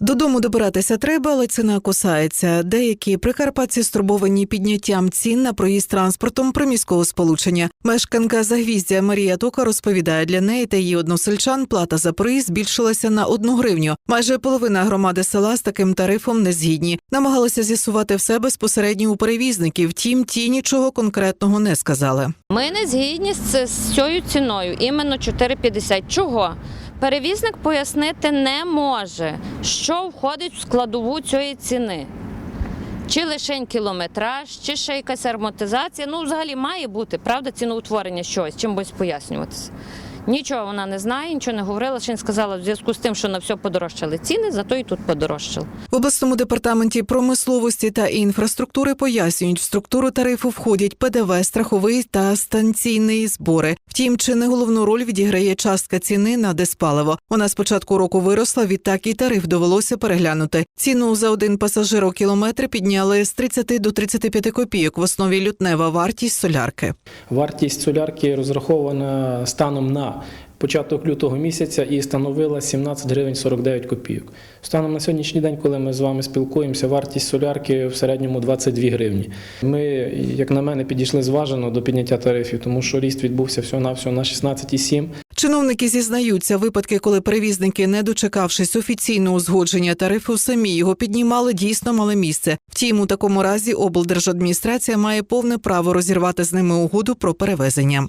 Додому добиратися треба, але ціна кусається. Деякі прикарпатці стурбовані підняттям цін на проїзд транспортом приміського сполучення. Мешканка Загвіздя Марія Тока розповідає, для неї та її односельчан плата за проїзд збільшилася на одну гривню. Майже половина громади села з таким тарифом не згідні. Намагалися з'ясувати все безпосередньо у перевізників. Втім, ті нічого конкретного не сказали. Ми не згідні з цією ціною, іменно 4,50. Чого? Перевізник пояснити не може, що входить в складову цієї ціни. Чи лише кілометраж, чи ще якась арматизація. Ну, взагалі має бути, правда, ціноутворення щось, чимось пояснюватися. Нічого вона не знає, нічого не говорила, лише сказала в зв'язку з тим, що на все подорожчали ціни, зато і тут подорожчали. В обласному департаменті промисловості та інфраструктури пояснюють, в структуру тарифу входять ПДВ, страховий та станційний збори. Втім, чи не головну роль відіграє частка ціни на диспаливо. Вона з початку року виросла, відтак і тариф довелося переглянути. Ціну за один пасажирокілометр підняли з 30 до 35 копійок. В основі лютнева вартість солярки. Вартість солярки розрахована станом на початок лютого місяця і становила 17 гривень 49 копійок. Станом на сьогоднішній день, коли ми з вами спілкуємося, вартість солярки в середньому 22 гривні. Ми, як на мене, підійшли зважено до підняття тарифів, тому що ріст відбувся всього-навсього на 16,7. Чиновники зізнаються, випадки, коли перевізники, не дочекавшись офіційного узгодження тарифу, самі його піднімали, дійсно мали місце. Втім, у такому разі облдержадміністрація має повне право розірвати з ними угоду про перевезення.